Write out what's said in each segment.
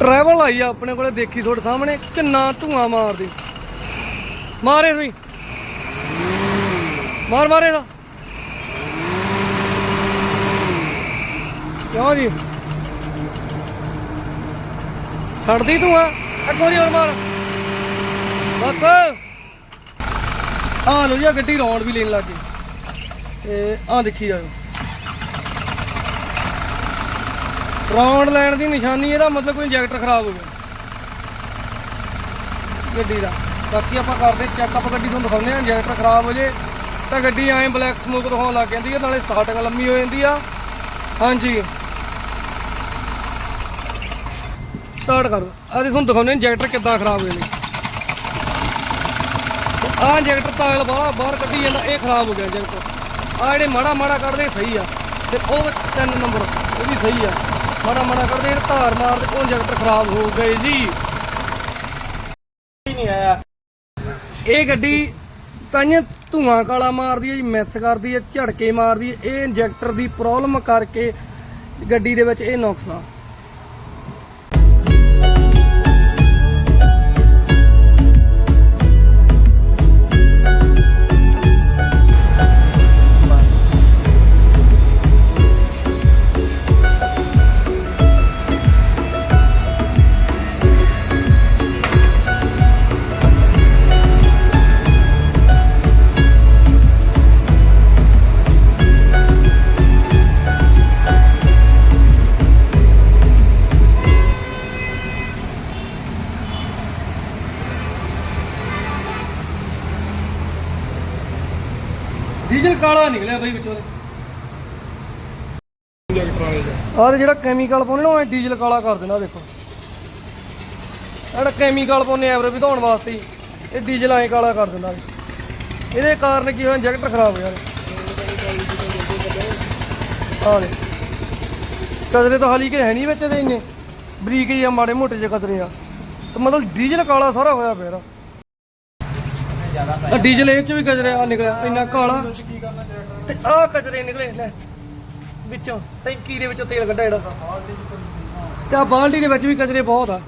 Travel ਆਈ ਆ ਆਪਣੇ ਕੋਲੇ, ਦੇਖੀ ਤੁਹਾਡੇ ਸਾਹਮਣੇ ਕਿੰਨਾ ਧੂਆਂ ਮਾਰਦੀ। ਮਾਰੇ ਵੀ ਮਾਰ, ਮਾਰੇ ਦਾ ਕਿਉਂ ਜੀ? ਛੱਡਦੀ ਤੂੰ ਆ। ਇੱਕ ਵਾਰੀ ਹੋਰ ਮਾਰ। ਬਸ। ਆ ਲੋ ਜੀ ਗੱਡੀ ਰੌਂਡ ਵੀ ਲੈਣ ਲੱਗ ਗਈ। ਤੇ ਆ ਦੇਖੀ ਜਾਓ। ਰੌਂਡ ਲੈਣ ਦੀ ਨਿਸ਼ਾਨੀ, ਇਹਦਾ ਮਤਲਬ ਕੋਈ ਇੰਜੈਕਟਰ ਖਰਾਬ ਹੋ ਗਿਆ ਗੱਡੀ ਦਾ। ਬਾਕੀ ਆਪਾਂ ਕਰਦੇ ਚੈੱਕਅਪ ਗੱਡੀ ਤੁਹਾਨੂੰ ਦਿਖਾਉਂਦੇ ਆ ਇੰਜੈਕਟਰ ਖਰਾਬ ਹੋ ਜੇ, ਤਾਂ ਗੱਡੀ ਐਂ ਬਲੈਕ ਸਮੋਕ ਦਿਖਾਉਣ ਲੱਗ ਜਾਂਦੀ ਹੈ, ਨਾਲੇ ਸਟਾਰਟਿੰਗ ਲੰਮੀ ਹੋ ਜਾਂਦੀ ਆ। ਹਾਂਜੀ। ਸਟਾਰਟ ਕਰੋ। ਆ ਤੁਹਾਨੂੰ ਦਿਖਾਉਂਦੇ ਇੰਜੈਕਟਰ ਕਿੱਦਾਂ ਖਰਾਬ ਹੋਏ ਨੇ ਆ ਇੰਜੈਕਟਰ ਤਾਲ ਬਾਹਰ ਬਾਹਰ ਕੱਢੀ ਜਾਂਦਾ, ਇਹ ਖਰਾਬ ਹੋ ਗਿਆ ਇੰਜੈਕਟਰ ਆ ਜਿਹੜੇ ਮਾੜਾ ਮਾੜਾ ਕੱਢਦੇ, ਸਹੀ ਆ। ਤੇ ਉਹ ਤਿੰਨ ਨੰਬਰ ਉਹ ਵੀ ਸਹੀ ਆ। ਮਾੜਾ ਮਨਾ ਕੱਢਦੇ ਜਿਹੜੇ ਧਾਰ ਮਾਰਦੇ ਉਹ ਇੰਜੈਕਟਰ ਖਰਾਬ ਹੋ ਗਏ ਜੀ। ਨਹੀਂ ਆਇਆ। ਇਹ ਗੱਡੀ ਤਾਂਹੀਓ ਧੂਆਂ ਕਾਲਾ ਮਾਰਦੀ ਹੈ ਜੀ, ਮਿਸ ਕਰਦੀ ਹੈ, ਝੜਕੇ ਮਾਰਦੀ ਹੈ। ਇਹ ਇੰਜੈਕਟਰ ਦੀ ਪ੍ਰੋਬਲਮ ਕਰਕੇ ਗੱਡੀ ਦੇ ਵਿੱਚ ਇਹ ਨੁਕਸ ਆ। ਡੀਜ਼ਲ ਕਾਲਾ ਨਿਕਲਿਆ ਬਈ ਵਿੱਚੋਂ ਔਰ ਜਿਹੜਾ ਕੈਮੀਕਲ ਪਾਉਂਦੇ ਨਾ ਉਹ ਡੀਜ਼ਲ ਕਾਲਾ ਕਰ ਦੇਣਾ ਦੇਖੋ। ਜਿਹੜਾ ਕੈਮੀਕਲ ਪਾਉਂਦੇ ਐਵਰੇਜ ਵਧਾਉਣ ਵਾਸਤੇ ਹੀ, ਇਹ ਡੀਜ਼ਲ ਐਂ ਕਾਲਾ ਕਰ ਦਿੰਦਾ ਇਹਦੇ ਕਾਰਨ ਕੀ ਹੋਇਆ ਇੰਜੈਕਟਰ ਖਰਾਬ ਹੋ ਜਾਂਦਾ ਆ ਲੈ ਤਾਂ ਹਾਲੀ ਕੇ ਹੈ ਨਹੀਂ ਵਿੱਚ ਦੇ ਇੰਨੇ। ਬਰੀਕ ਜਿਹੇ ਮਾੜੇ ਮੋਟੇ ਜਿਹੇ ਕਚਰੇ ਆ। ਤੇ ਮਤਲਬ ਡੀਜ਼ਲ ਕਾਲਾ ਸਾਰਾ ਹੋਇਆ ਪਿਆ ਇਹਦਾ। ਆ ਡੀਜ਼ਲ ਇਹ ਚ ਵੀ ਕਚਰੇ ਆ ਨਿਕਲਿਆ ਇੰਨਾ ਕਾਲਾ। ਤੇ ਆਹ ਕਚਰੇ ਨਿਕਲੇ ਲੈ। ਵਿੱਚੋਂ ਟੈਂਕੀ ਦੇ ਵਿੱਚੋਂ ਤੇਲ ਕੱਢਿਆ ਜਿਹੜਾ। ਤੇ ਆਹ ਬਾਲਟੀ ਦੇ ਵਿੱਚ ਵੀ ਕਚਰੇ ਬਹੁਤ ਆ।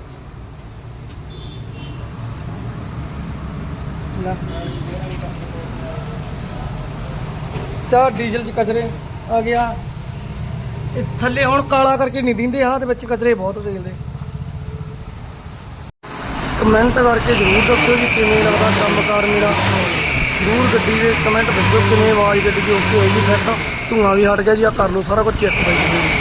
ਤਾਂ ਡੀਜ਼ਲ ਚ ਕਚਰੇ ਆ ਗਿਆ। ਇਹ ਥੱਲੇ ਹੁਣ ਕਾਲਾ ਕਰਕੇ ਨਹੀਂ ਦਿੰਦੇ ਆਹ ਦੇ ਵਿੱਚ ਕਚਰੇ ਬਹੁਤ ਤੇਲ ਦੇ। ਕਮੈਂਟ ਕਰਕੇ ਜ਼ਰੂਰ ਦੱਸੋ ਜੀ ਕਿਵੇਂ ਲੱਗਦਾ ਕੰਮਕਾਰ ਮੇਰਾ। ਜ਼ਰੂਰ ਗੱਡੀ ਦੇ ਕਮੈਂਟ ਦੱਸੋ ਕਿਵੇਂ ਆਵਾਜ਼ ਗੱਡੀ ਦੀ ਓਕੇ ਹੋਈ ਜੀ ਸੈੱਟ ਧੂਆਂ ਵੀ ਹਟ ਗਿਆ ਜੀ ਆ ਕਰ ਲਓ, ਸਾਰਾ ਕੁਝ ਚੈੱਕ ਬਾਈ ਜੀ